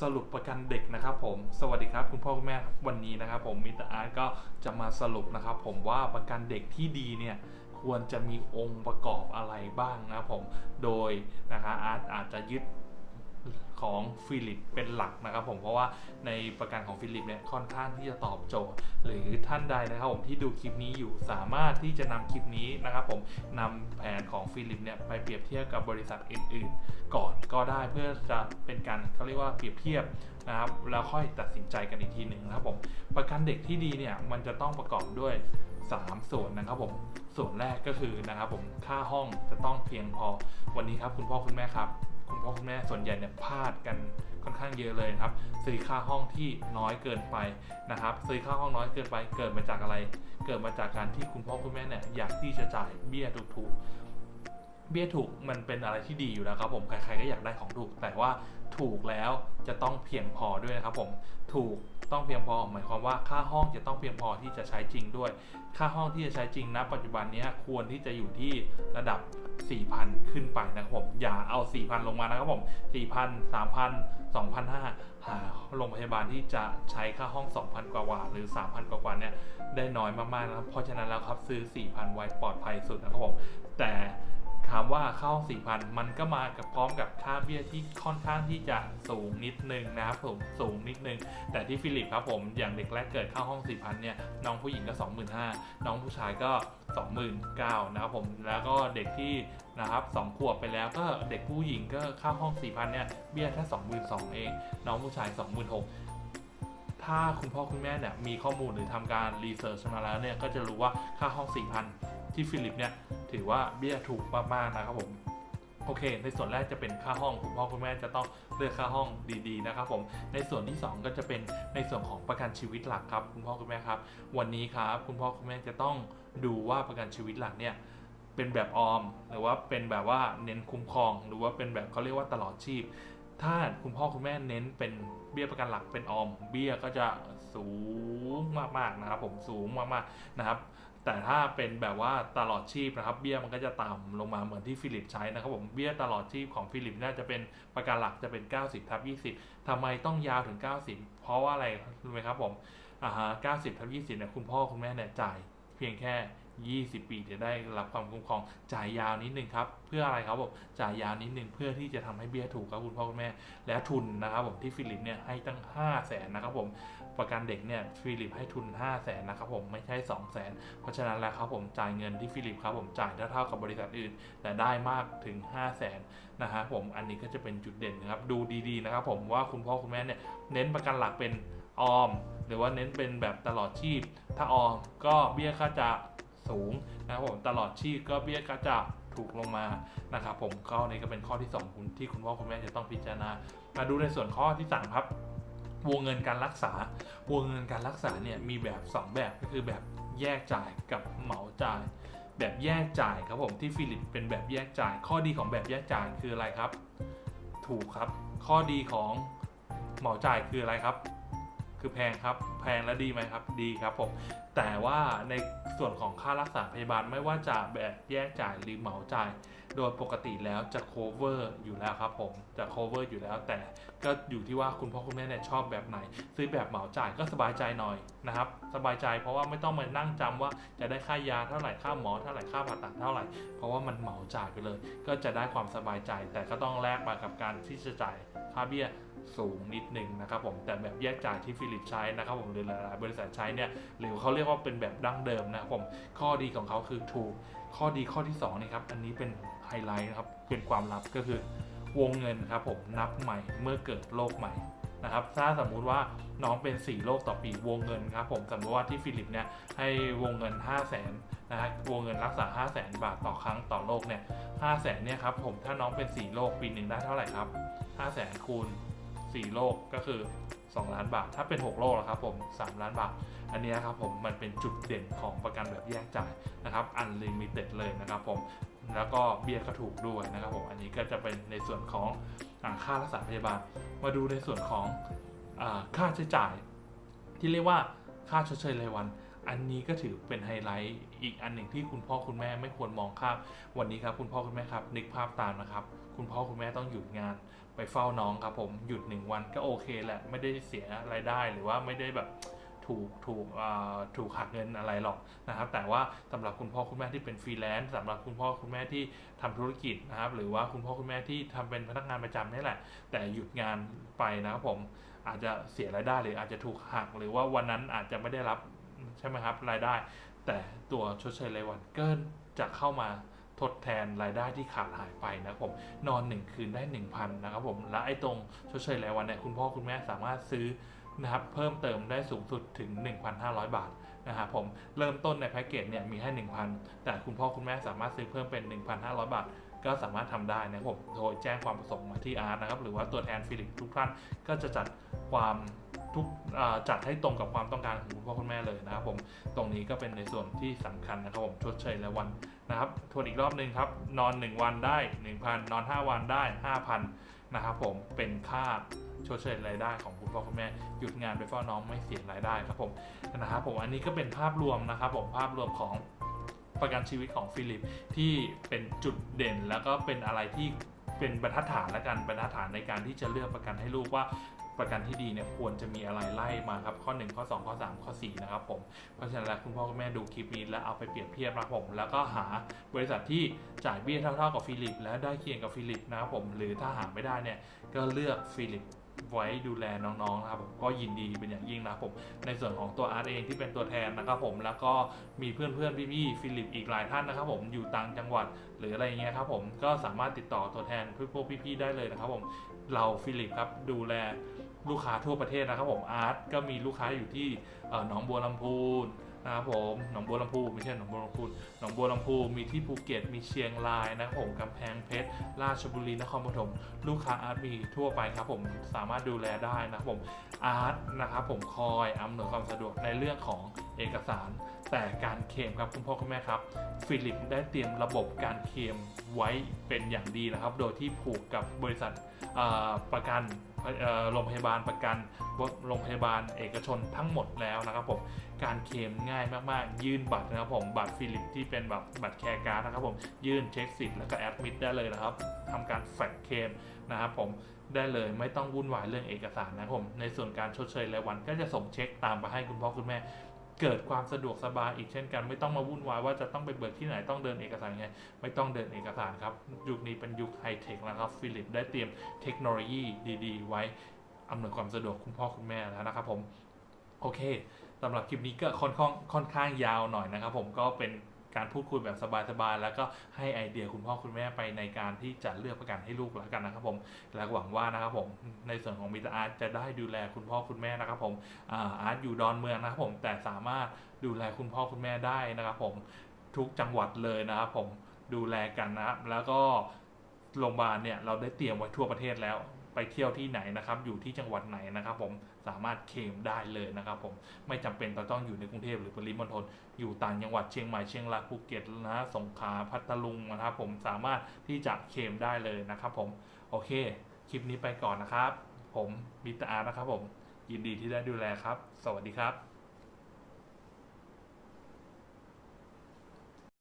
สรุปประกันเด็กนะครับผม สวัสดีครับคุณพ่อคุณแม่ครับวันนี้นะครับผมมิตรอาร์ตก็จะมาสรุปนะครับผมว่าประกันเด็กที่ดีเนี่ยควรจะมีองค์ประกอบอะไรบ้างนะครับผม โดยนะครับอาร์ตอาจจะยึด ของฟิลิปเป็นหลักนะครับผมเพราะว่าในประกันของฟิลิปเนี่ยค่อนข้างที่จะตอบโจทย์ หรือท่านใดนะครับผมที่ดูคลิปนี้อยู่สามารถที่จะนำคลิปนี้นะครับผมนำแผนของฟิลิปเนี่ยไปเปรียบเทียบกับบริษัทอื่น ๆ ก่อนก็ได้เพื่อจะเป็นการเขาเรียกว่าเปรียบเทียบนะครับแล้วค่อยตัดสินใจกันอีกทีหนึ่งนะครับผมประกันเด็กที่ดีเนี่ยมันจะต้องประกอบด้วย 3 ส่วนนะครับผมส่วนแรกก็คือนะครับผมค่าห้องจะต้องเพียงพอวันนี้ครับคุณพ่อคุณแม่ครับ คุณพ่อคุณแม่ส่วนใหญ่เนี่ยพลาดกันค่อนข้างเยอะเลยครับ ซื้อค่าห้องที่น้อยเกินไปนะครับ ซื้อค่าห้องน้อยเกินไป เกิดมาจากอะไร เกิดมาจากการที่คุณพ่อคุณแม่เนี่ยอยากที่จะจ่ายเบี้ยถูกๆ เบี้ยถูกมันเป็นอะไรที่ดีอยู่แล้วครับผมใครๆก็อยากได้ของถูก แต่ว่าถูกแล้วจะต้องเพียงพอด้วยนะครับผมถูกต้องเพียงพอหมายความว่าค่าห้องจะต้องเพียงพอที่จะใช้จริงด้วย ค่าห้องที่จะใช้จริงณปัจจุบันนี้ควรที่จะอยู่ที่ระดับ 4,000 ขึ้นไปนะครับผมอย่าเอา 4,000 ลงมานะครับผม 4,000 3,000 2,500หาโรงพยาบาลที่จะใช้ค่าห้อง 2,000 กว่าๆหรือ 3,000 กว่าๆเนี่ยได้น้อยมากๆนะครับเพราะฉะนั้นแล้วครับซื้อ 4,000 ไว้ปลอดภัยสุดนะครับผมแต่ ถามว่าค่าห้อง4,000มันก็มากับพร้อมกับค่าเบี้ยที่ค่อนข้างที่จะสูงนิดนึงนะครับผมสูงนิดนึง แต่ที่ฟิลิปครับผมอย่างเด็กแรกเกิดค่าห้อง4,000เนี่ยน้องผู้หญิงก็25,000น้องผู้ชายก็29,000นะครับผมแล้วก็เด็กที่นะครับ2ขวบไปแล้วก็เด็กผู้หญิงก็ค่าห้อง4,000เนี่ยเบี้ยแค่22,000เอง น้องผู้ชาย26,000ถ้าคุณพ่อคุณแม่เนี่ยมีข้อมูลหรือทำการรีเสิร์ชมาแล้วเนี่ยก็จะรู้ว่าค่าห้อง4,000 ที่ฟิลิปเนี่ยถือว่าเบี้ยถูกมากๆนะครับผมโอเค ในส่วนแรกจะเป็นค่าห้องคุณพ่อคุณแม่จะต้องเลือกค่าห้องดีๆนะครับผมในส่วนที่ 2 ก็จะเป็นในส่วนของประกันชีวิตหลักครับคุณพ่อคุณแม่ครับ วันนี้ครับคุณพ่อคุณแม่จะต้องดูว่าประกันชีวิตหลักเนี่ยเป็นแบบออม หรือว่าเป็นแบบว่าเน้นคุ้มครอง หรือว่าเป็นแบบเขาเรียกว่าตลอดชีพ ถ้าคุณพ่อคุณแม่เน้นเป็นเบี้ยประกันหลักเป็นออม เบี้ยก็จะสูงมากๆนะครับผมสูงมากๆนะครับ แต่ถ้าเป็นแบบว่าตลอดชีพนะครับ เบี้ยมันก็จะต่ำลงมาเหมือนที่ฟิลิปใช้นะครับผมเบี้ยตลอดชีพของฟิลิปน่าจะเป็นประกันหลักจะเป็น 90ทับ20ทำไมต้องยาวถึง 90 เพราะว่าอะไรรู้ไหมครับผมอ่าฮะ90ทับ20เนี่ยคุณพ่อคุณแม่เนี่ยจ่ายเพียงแค่20 ปีจะได้รับความคุ้มครองจ่ายยาวนิดนึงครับ เพื่ออะไรครับผมจ่ายยาวนิดนึงเพื่อที่จะทำให้เบี้ยถูกครับคุณพ่อคุณแม่ และทุนนะครับผมที่ฟิลิปเนี่ยให้ตั้ง 5 0 0แสนนะครับผมประกันเด็กเนี่ยฟิลิปให้ทุน 5 0 0แสนนะครับผมไม่ใช่ 2 0 0แสนเพราะฉะนั้นแล้วครับผมจ่ายเงินที่ฟิลิปครับผมจ่ายเท่ากับบริษัทอื่น แต่ได้มากถึง 5 0 0แสนนะครับผมอันนี้ก็จะเป็นจุดเด่นนะครับดูดีๆนะครับผมว่าคุณพ่อคุณแม่เนี่ยเน้นประกันหลักเป็นออม หรือว่าเน้นเป็นแบบตลอดชีพ ถ้าออมก็เบี้ยค่าจะ สูงนะครับผมตลอดชีพก็เบี้ยก็จะถูกลงมานะครับผมข้อนี้ก็เป็นข้อที่2คุณที่คุณพ่อคุณแม่จะต้องพิจารณา มาดูในส่วนข้อที่3ครับวงเงินการรักษาวงเงินการรักษาเนี่ยมีแบบ 2 แบบก็คือแบบแยกจ่ายกับเหมาจ่าย แบบแยกจ่ายครับผมที่ฟิลิปเป็นแบบแยกจ่าย ข้อดีของแบบแยกจ่ายคืออะไรครับ ถูกครับ ข้อดีของเหมาจ่ายคืออะไรครับ คือแพงครับ แพงและดีไหมครับ ดีครับผม แต่ว่าในส่วนของค่ารักษาพยาบาลไม่ว่าจะแบบแยกจ่ายหรือเหมาจ่าย โดยปกติแล้วจะ cover อยู่แล้วครับผม จะ cover อยู่แล้ว แต่ก็อยู่ที่ว่าคุณพ่อคุณแม่เนี่ยชอบแบบไหน ซื้อแบบเหมาจ่ายก็สบายใจหน่อยนะครับ สบายใจเพราะว่าไม่ต้องมานั่งจำว่าจะได้ค่ายาเท่าไหร่ค่าหมอเท่าไหร่ค่าผ่าตัดเท่าไหร่ เพราะว่ามันเหมาจ่ายไปเลย ก็จะได้ความสบายใจ แต่ก็ต้องแลกมากับการที่จะจ่ายค่าเบี้ย สูงนิดนึงนะครับผมแต่แบบแยกจ่ายที่ฟิลิปใช้นะครับผมหรือหลายๆบริษัทใช้เนี่ยหรือเขาเรียกว่าเป็นแบบดั้งเดิมนะครับผมข้อดีของเขาคือถูกข้อดีข้อที่2นี่ครับอันนี้เป็นไฮไลท์นะครับเป็นความลับก็คือวงเงินครับผมนับใหม่เมื่อเกิดโรคใหม่นะครับถ้าสมมุติว่าน้องเป็น 4โรคต่อปีวงเงินครับผมสมมติว่าที่ฟิลิปเนี่ยให้วงเงิน 5 0 0แสนนะฮะวงเงินรักษา 5 0 0แสนบาทต่อครั้งต่อโรคเนี่ย5 0 0แสนเนี่ยครับผมถ้าน้องเป็น 4โรคปีหนึ่งได้เท่าไหร่ครับ 5 0 0แสนคูณ 4โรคก็คือ 2 ล้านบาท ถ้าเป็น 6โรคแล้วครับผม 3 ล้านบาท อันนี้ครับผมมันเป็นจุดเด่นของประกันแบบแยกจ่ายนะครับ unlimited เลยนะครับผมแล้วก็เบี้ยก็ถูกด้วยนะครับผมอันนี้ก็จะเป็นในส่วนของอค่ารักษาพยาบาล มาดูในส่วนของอค่าใช้จ่าย ที่เรียกว่าค่าชดเชยรายวัน อันนี้ก็ถือเป็นไฮไลท์อีกอันหนึ่งที่คุณพ่อคุณแม่ไม่ควรมองข้ามวันนี้ครับคุณพ่อคุณแม่ครับนึกภาพตามนะครับ คุณพ่อคุณแม่ต้องหยุดงานไปเฝ้าน้องครับผมหยุดหนึ่งวันก็โอเคแหละไม่ได้เสียรายได้หรือว่าไม่ได้แบบถูกถูกถูกหักเงินอะไรหรอกนะครับ แต่ว่าสำหรับคุณพ่อคุณแม่ที่เป็นฟรีแลนซ์สำหรับคุณพ่อคุณแม่ที่ทำธุรกิจนะครับ หรือว่าคุณพ่อคุณแม่ที่ทำเป็นพนักงานประจำนี่แหละ แต่หยุดงานไปนะครับผมอาจจะเสียรายได้หรืออาจจะถูกหัก หรือว่าวันนั้นอาจจะไม่ได้รับใช่ไหมครับรายได้ แต่ตัวชดเชยรายวันเก็จะเข้ามา ทดแทนรายได้ที่ขาดหายไปนะครับผมนอนหนึ่งคืนได้ 1,000นะครับผมและไอ้ตรงชดเชยรายวันเนี่ยคุณพ่อคุณแม่สามารถซื้อนะครับเพิ่มเติมได้สูงสุดถึง 1,500 บาทนะครับผมเริ่มต้นในแพ็กเกจเนี่ยมีให้ 1,000 แต่คุณพ่อคุณแม่สามารถซื้อเพิ่มเป็น 1,500 บาท ก็สามารถทำได้นะครับผมโดยแจ้งความประสงค์มาที่อาร์ตนะครับหรือว่าตัวแทนฟิลิปทุกท่านก็จะจัดความทุกจัดให้ตรงกับความต้องการของคุณพ่อคุณแม่เลยนะครับผมตรงนี้ก็เป็นในส่วนที่สำคัญนะครับผมชดเชยรายวัน นะครับทวนอีกรอบหนึ่งครับ นอน 1 วันได้ 1,000 นอน 5 วันได้ 5,000 นะครับผมเป็นค่าชดเชยรายได้ของคุณพ่อคุณแม่หยุดงานไปเฝ้าน้องไม่เสียรายได้ครับผมนะครับผมอันนี้ก็เป็นภาพรวมนะครับผมภาพรวมของประกันชีวิตของฟิลิปที่เป็นจุดเด่นแล้วก็เป็นอะไรที่เป็นบรรทัดฐานและกันบรรทัดฐานในการที่จะเลือกประกันให้ลูกว่า ประกันที่ดีเนี่ยควรจะมีอะไรไล่มาครับข้อ 1 ข้อ 2 ข้อ 3 ข้อ 4 นะครับผม เพราะฉะนั้นแล้วคุณพ่อคุณแม่ดูคลิปนี้แล้วเอาไปเปรียบเทียบนะครับผม แล้วก็หาบริษัทที่จ่ายเบี้ยเท่าๆกับฟิลิป และได้เคียงกับฟิลิปนะครับผมหรือถ้าหาไม่ได้เนี่ยก็เลือกฟิลิป ไว้ดูแลน้องๆนะครับผมก็ยินดีเป็นอย่างยิ่งนะผมในส่วนของตัวอาร์ตเองที่เป็นตัวแทนนะครับผมแล้วก็มีเพื่อนๆพี่ๆฟิลิปอีกหลายท่านนะครับผมอยู่ต่างจังหวัดหรืออะไรอย่างเงี้ยครับผมก็สามารถติดต่อตัวแทนพวกพี่ๆได้เลยนะครับผมเราฟิลิปครับดูแลลูกค้าทั่วประเทศนะครับผมอาร์ตก็มีลูกค้าอยู่ที่เอ่อหนองบัวลำพู นะครับผมหนองบัวลำพูไม่ใช่หนองบัวลำพูหนองบัวลำพูมีที่ภูเก็ตมีเชียงรายนะครับผมกำแพงเพชรราชบุรีนครปฐมลูกค้าอาร์ตมีทั่วไปครับผมสามารถดูแลได้นะครับผมอาร์ตนะครับผมคอยอำนวยความสะดวกในเรื่องของเอกสาร แต่การเคลมครับคุณพ่อคุณแม่ครับฟิลิปได้เตรียมระบบการเคลมไว้เป็นอย่างดีนะครับ โดยที่ผูกกับบริษัทประกัน โรงพยาบาลประกันโรงพยาบาลเอกชนทั้งหมดแล้วนะครับผมการเคลมง่ายมากๆ ยื่นบัตรนะครับผมบัตรฟิลิปที่เป็นแบบบัตรแคร์การ์ดนะครับผมยื่นเช็คสิทธิ์แล้วก็แอดมิดได้เลยนะครับทำการแฟกเคลมนะครับผมได้เลยไม่ต้องวุ่นวายเรื่องเอกสารนะครับผมในส่วนการชดเชยรายวันก็จะส่งเช็คตามไปให้คุณพ่อคุณแม่ เกิดความสะดวกสบายอีกเช่นกัน ไม่ต้องมาวุ่นวายว่าจะต้องไปเบิกที่ไหนต้องเดินเอกสารไง ไม่ต้องเดินเอกสารครับ ยุคนี้เป็นยุคไฮเทคแล้วครับฟิลิปได้เตรียมเทคโนโลยีดีๆ ไว้อำนวยความสะดวกคุณพ่อคุณแม่แล้วนะครับผมโอเคสำหรับคลิปนี้ก็ค่อนข้างค่อนข้างยาวหน่อยนะครับผมก็เป็น การพูดคุยแบบสบายๆแล้วก็ให้ไอเดียคุณพ่อคุณแม่ไปในการที่จะเลือกประกันให้ลูกแล้วกันนะครับผม และหวังว่านะครับผมในส่วนของมิตรอาร์ตจะได้ดูแลคุณพ่อคุณแม่นะครับผมอาอาร์ตอยู่ดอนเมืองนะครับผมแต่สามารถดูแลคุณพ่อคุณแม่ได้นะครับผมทุกจังหวัดเลยนะครับผมดูแลกันนะครับแล้วก็โรงพยาบาลเนี่ยเราได้เตรียมไว้ทั่วประเทศแล้ว ไปเที่ยวที่ไหนนะครับ อยู่ที่จังหวัดไหนนะครับ ผมสามารถเคลมได้เลยนะครับ ผมไม่จำเป็นต้องอยู่ในกรุงเทพหรือปริมณฑลอยู่ต่างจังหวัดเชียงใหม่เชียงรายภูเก็ตนะสงขลาพัทลุงนะครับ ผมสามารถที่จะเคลมได้เลยนะครับ ผมโอเค คลิปนี้ไปก่อนนะครับ ผมมิตรอาร์นะครับ ผมยินดีที่ได้ดูแลครับ สวัสดีครับ